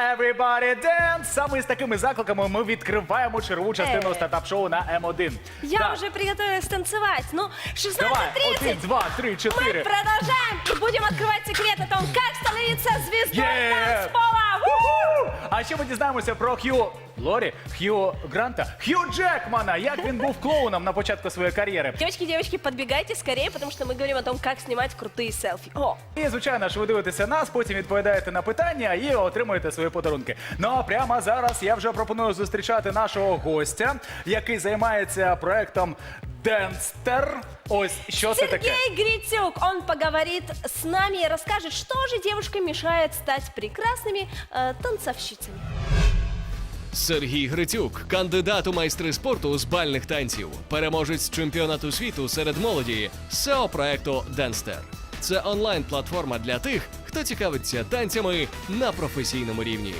Everybody dance! Саме з такими закликами ми відкриваємо чергову частину Е. стартап-шоу на М1. Я Да. уже приготовилась танцевать. Ну, Давай, 16.30. один, два, три, Мы чотири. продолжаем и будем открывать секрет о том, как становиться звездой Yeah! танцпола. А ще ми дізнаємося про Хью Лорі, Хью Гранта, Хью Джекмана, як він був клоуном на початку своєї кар'єри. Девочки, девочки, подбегайте скорее, потому что мы говорим о том, как снимать крутые селфи. О, І, звичайно ж, ви дивитеся нас, потім відповідаєте на питання і отримуєте свої подарунки. Ну а прямо зараз я вже пропоную зустрічати нашого гостя, який займається проектом Денстер. Ось що це таке. Сергей Грицюк, он поговорит с нами и расскажет, что же девушкам мешает стать прекрасными э, танцовщицами. Сергій Грицюк, кандидат у майстри спорту з бальних танців, переможець чемпіонату світу серед молоді, SEO проекту Денстер. Це онлайн-платформа для тих, хто цікавиться танцями на професійному рівні.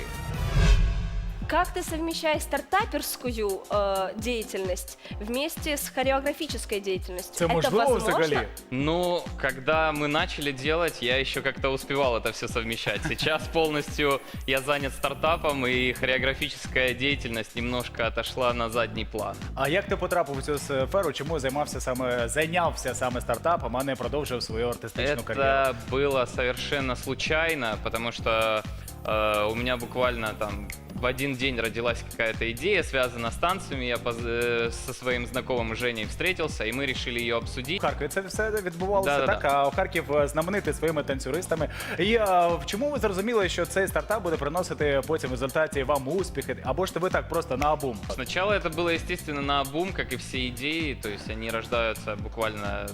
Как ты совмещаешь стартаперскую э, деятельность вместе с хореографической деятельностью? Це можливо взагалі? Ну, когда мы начали делать, я еще как-то успевал это все совмещать. Сейчас полностью я занят стартапом, и хореографическая деятельность немножко отошла на задний план. А як ти потрапив у цю сферу? Чому займався саме зайнявся саме стартапом, а не продовжив свою артистичну кар'єру? Это было совершенно случайно, потому что э, у меня буквально там в один день родилась какая-то идея, связанная с танцами. Я поз- э, со своим знакомым Женей встретился, и мы решили ее обсудить. В Харкові це все відбувалося Да-да-да. так. А Харків е, знаменитий своїми танцюристами. І е, в чому ви зрозуміли, що цей стартап буде приносити потім в результаті вам успіхи? Або ж ви так просто на абум? Сначала это было, естественно, на бум, как и все идеи, то есть они рождаются буквально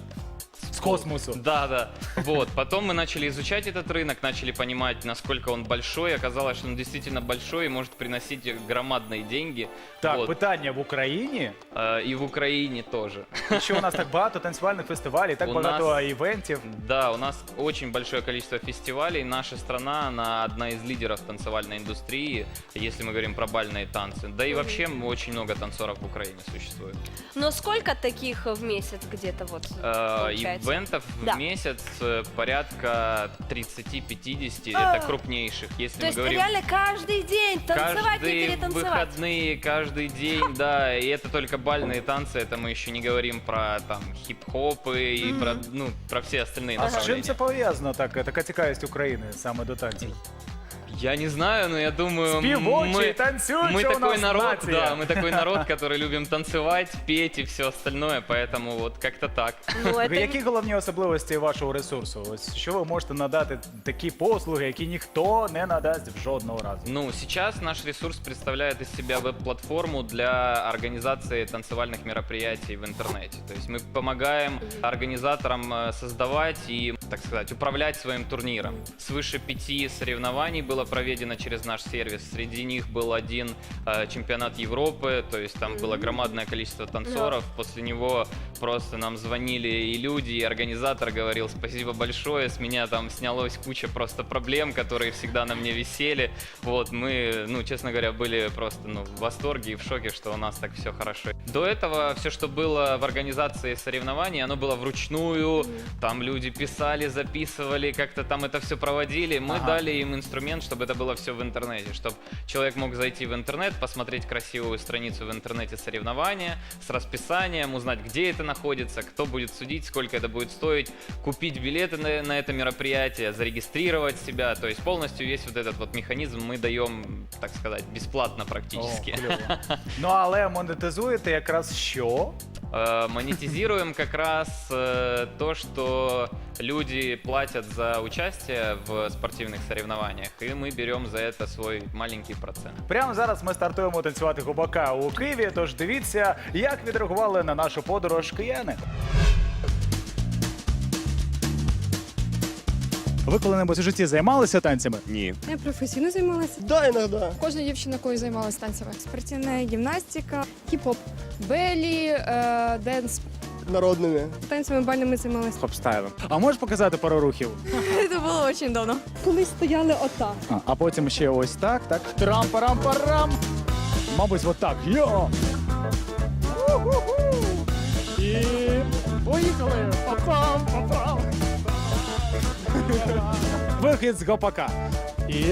З космосу. Да, да. Вот. Потом мы начали изучать этот рынок, начали понимать, насколько он большой. Оказалось, что он действительно большой и может приносить громадные деньги. Так, Вот. питання в Україні. Э, И в Украине тоже. Що у нас так багато танцювальних фестивалів, так У багато нас- івентів. Да, у нас очень большое количество фестивалей. Наша страна, она одна из лидеров танцевальной индустрии, если мы говорим про бальные танцы. Да и вообще очень много танцоров в Украине существует. Но сколько таких в месяц где-то вот Э, получается? Ивентов Да. в месяц э, порядка 30-50, А. это крупнейших. Если То мы есть говорим... реально каждый день танцевать и Каждые перетанцевать. выходные, каждый день, да, и это только бальные танцы, это мы еще не говорим про там хип-хопы и про, ну, про все остальные А з чим направления. це пов'язано так, така цікавість України саме до танців? Я не знаю, но я думаю, Співочі, мы, танцюючі мы у такой нас народ, нація. да, мы такой народ, который любим танцевать, петь и все остальное, поэтому вот как-то так. Ну, это Які головні особливості вашого ресурсу? Ось що ви можете надати такі послуги, які ніхто не надасть жодного разу? Ну, сейчас наш ресурс представляет из себя веб-платформу для организации танцевальных мероприятий в интернете. То есть мы помогаем организаторам э, создавать и, так сказать, управлять своим турниром. Свыше пяти соревнований было проведено через наш сервис. Среди них был один э, чемпионат Европы, то есть там было громадное количество танцоров. После него просто нам звонили и люди, и организатор говорил спасибо большое, с меня там снялось куча просто проблем, которые всегда на мне висели. Вот, мы, ну, честно говоря, были просто ну, в восторге и в шоке, что у нас так все хорошо. До этого все, что было в организации соревнований, оно было вручную, там люди писали, записывали, как-то там это все проводили. Мы Ага. дали им инструмент, чтобы это было все в интернете, чтобы человек мог зайти в интернет, посмотреть красивую страницу в интернете соревнования с расписанием, узнать, где это находится, кто будет судить, сколько это будет стоить, купить билеты на, на это мероприятие, зарегистрировать себя. То есть полностью весь вот этот вот механизм мы даем, так сказать, бесплатно практически. О. Ну але монетизуєте якраз що? Э, Монетизируем как раз э, то, что люди платят за участие в спортивных соревнованиях, и мы берем за это свой маленький процент. Прямо зараз ми стартуємо танцювати губака у Києві. Тож дивіться, як відреагували на нашу подорож кияни. Ви коли-небудь у житті займалися танцями? Ні. Я професійно займалася. Да, іноді. Кожна дівчина, якою займалася танцями. Спортивна гімнастика, хіп-хоп, белі, е, денс. Народними. Танцями бальними займалася. Хопстайлом. А можеш показати пару рухів? Це було дуже давно. Коли стояли отак. А, а потім ще ось так, так. Трам-парам-парам. Мабуть, от так. Йо! І поїхали! Папам, папам! Вихід з гопака. І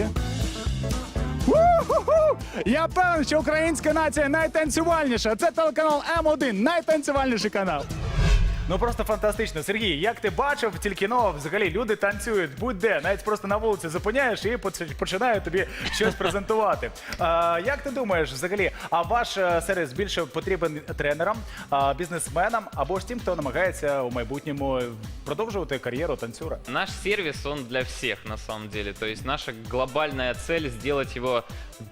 У-ху-ху! Я певен, що українська нація найтанцювальніша. Це телеканал М1, найтанцювальніший канал. Ну просто фантастично. Сергій, як ти бачив, тільки ну, взагалі люди танцюють будь-де, навіть просто на вулиці зупиняєш і поч- починають тобі щось презентувати. А, як ти думаєш, взагалі, а ваш е, сервіс більше потрібен тренерам, а, бізнесменам або ж тим, хто намагається у майбутньому продовжувати кар'єру танцюра? Наш сервис, он для всех на самом деле. То есть наша глобальная цель сделать его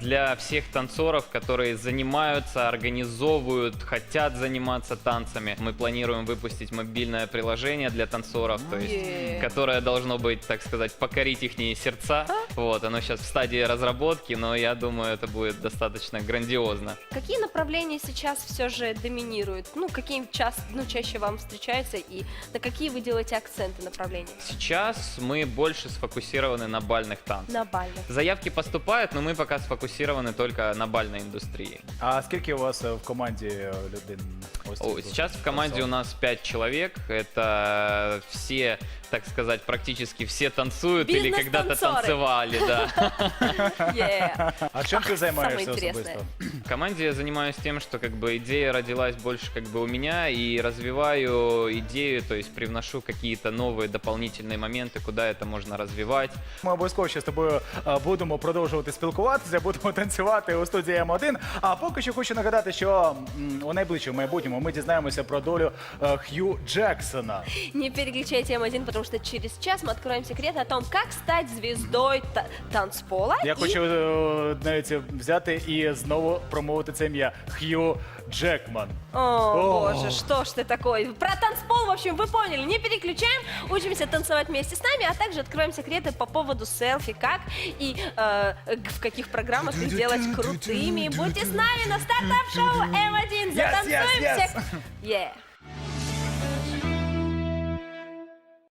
для всех танцоров, которые занимаются, организовывают, хотят заниматься танцами. Мы планируем выпустить мобильное приложение для танцоров, то есть, которое должно быть, так сказать, покорить их сердца. Вот, оно сейчас в стадии разработки, но я думаю, это будет достаточно грандиозно. Какие направления сейчас все же доминируют? Ну, какие час, ну, чаще вам встречаются и на какие вы делаете акценты направления? Сейчас мы больше сфокусированы на бальных танцах. На бальных. Заявки поступают, но мы пока сфокусированы только на бальной индустрии. А скільки у вас е, в команді е, людей? О, сейчас в команде у нас 5 человек. Это все, так сказать, практически все танцуют или когда-то Бизнес-танцоры. танцевали, да. Yeah. А чим ти займаєшся Самое интересное. особисто? В команде я занимаюсь тем, что как бы идея родилась больше как бы у меня и развиваю идею, то есть привношу какие-то новые дополнительные моменты, куда это можно развивать. Ми обов'язково ще з тобою е, будемо продовжувати спілкуватися, будемо танцювати у студії М1. А поки що хочу нагадати, що м, у найближчому майбутньому ми дізнаємося про долю е, Хью Джексона. Не переключайте М1, потому что через час мы откроем секрет о том, как стать звездой та- танцпола. Я и хочу е, навіть взяти і знову промовити це ім'я Хью Джекман. О, О. боже, что ж ты такой? Про танцпол, в общем, вы поняли. Не переключаем, учимся танцевать вместе с нами, а также откроем секреты по поводу селфи, как и э, в каких программах их делать крутыми. Будьте с нами на стартап-шоу М1. Yes, yes, Затанцуем yes. всех. Yeah.